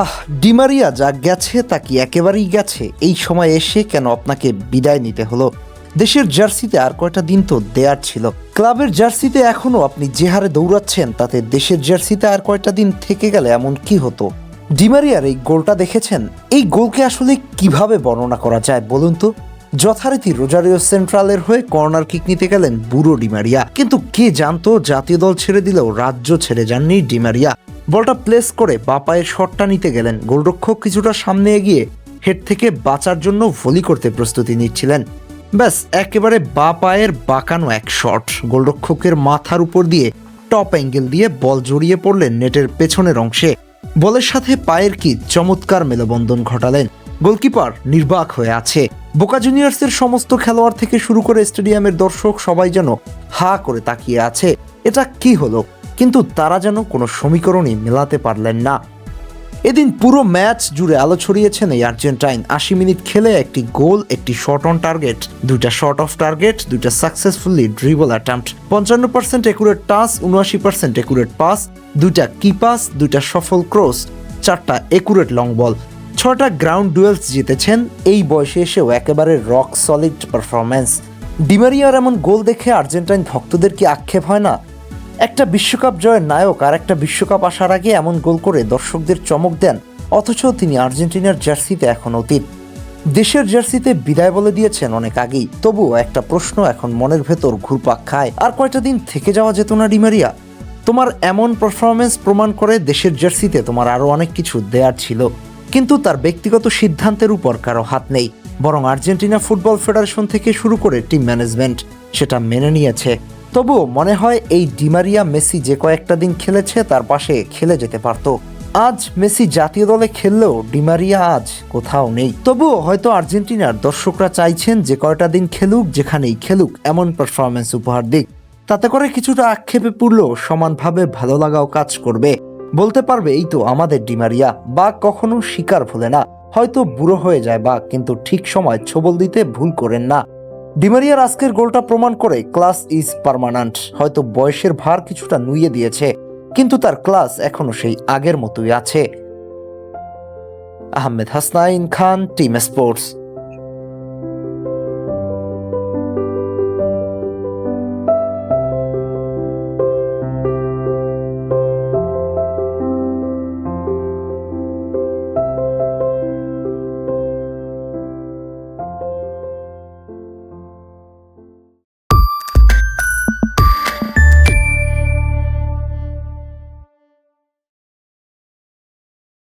আহ, Di Maria যা গেছে তা কি একেবারেই গেছে? এই সময় এসে কেন আপনাকে বিদায় নিতে হলো? দেশের জার্সিতে আর কয়টা দিন তো দেয়ার ছিল। ক্লাবের জার্সিতে এখনও আপনি যে হারে দৌড়াচ্ছেন, তাতে দেশের জার্সিতে আর কয়টা দিন থেকে গেলে এমন কি হতো? ডিমারিয়ার এই গোলটা দেখেছেন? এই গোলকে আসলে কীভাবে বর্ণনা করা যায় বলুন তো? যথারীতি রোজারিও সেন্ট্রালের হয়ে কর্নার কিক নিতে গেলেন বুড়ো ডিমারিয়া। কিন্তু কে জানতো জাতীয় দল ছেড়ে দিলেও রাজ্য ছেড়ে যাননি ডিমারিয়া। বলটা প্লেস করে বা পায়ের শটটা নিতে গেলেন। গোলরক্ষক কিছুটা সামনে এগিয়ে হেড থেকে বাঁচার জন্য ভলি করতে প্রস্তুতি নিচ্ছিলেন। ব্যাস, একেবারে বা পায়ের বাঁকানো এক শট। গোলরক্ষকের মাথার উপর দিয়ে টপ অ্যাঙ্গেল দিয়ে বল জড়িয়ে পড়লেন নেটের পেছনের অংশে। বলের সাথে পায়ের কি চমৎকার মেলবন্ধন ঘটালেন। গোলকিপার নির্বাক হয়ে আছে। বোকা জুনিয়র্সের সমস্ত খেলোয়াড় থেকে শুরু করে স্টেডিয়ামের দর্শক সবাই যেন হা করে তাকিয়ে আছে। এটা কি হলো? কিন্তু তারা যেন কোনো সমীকরণই মেলাতে পারলেন না। এদিন পুরো ম্যাচ জুড়ে আলো ছড়িয়েছেন এই আর্জেন্টাইন। আশি মিনিট খেলে একটি গোল, একটি শর্ট অন টার্গেট, দুইটা শর্ট অফ টার্গেট, দুইটা সাকসেসফুলি ড্রিবল অ্যাটেম্প্ট। পঞ্চান্ন পার্সেন্ট একুরেট টাস, উনআশি পার্সেন্ট একুরেট পাস, দুইটা কি পাস, দুইটা সফল ক্রস, চারটা একুরেট লং বল। ছটা গ্রাউন্ড ডুয়েলস জিতেছেন, এই বয়সে এসেও একেবারে রক সলিড পারফরম্যান্স। ডিমারিয়ার এমন গোল দেখে আর্জেন্টাইন ভক্তদের কি আক্ষেপ হয় না? একটা বিশ্বকাপ জয়ের নায়ক আর একটা বিশ্বকাপ আসার আগে এমন গোল করে দর্শকদের চমক দেন, অথচ তিনি আর্জেন্টিনার জার্সিতে এখন অতীত। দেশের জার্সিতে বিদায় বলে দিয়েছেন অনেক আগেই। তবুও একটা প্রশ্ন এখন মনের ভেতর ঘুরপাক খায়, আর কয়টা দিন থেকে যাওয়া যেত না ডিমারিয়া? তোমার এমন পারফরমেন্স প্রমাণ করে দেশের জার্সিতে তোমার আরও অনেক কিছু দেয়ার ছিল। কিন্তু তার ব্যক্তিগত সিদ্ধান্তের উপর কারও হাত নেই, বরং আর্জেন্টিনা ফুটবল ফেডারেশন থেকে শুরু করে টিম ম্যানেজমেন্ট, সেটা মেনে নিয়েছে। তবুও মনে হয় এই ডিমারিয়া মেসি যে কয়েকটা দিন খেলেছে, তার পাশে খেলে যেতে পারতো। আজ মেসি জাতীয় দলে খেললেও ডিমারিয়া আজ কোথাও নেই। তবুও হয়তো আর্জেন্টিনার দর্শকরা চাইছেন যে কয়টা দিন খেলুক, যেখানেই খেলুক, এমন পারফরমেন্স উপহার দিক। তাতে করে কিছুটা আক্ষেপে পড়লেও সমানভাবে ভালো লাগাও কাজ করবে। বলতে পারবে, এই তো আমাদের ডিমারিয়া বা কখনো শিকার ভুলে না। হয়তো বুড়ো হয়ে যায় বা কিন্তু ঠিক সময় ছবল দিতে ভুল করেন না। ডিমারিয়ার আজকের গোলটা প্রমাণ করে ক্লাস ইজ পারমানান্ট। হয়তো বয়সের ভার কিছুটা নুইয়ে দিয়েছে, কিন্তু তার ক্লাস এখনও সেই আগের মতোই আছে। Ahmed Hasnain Khan, team sports.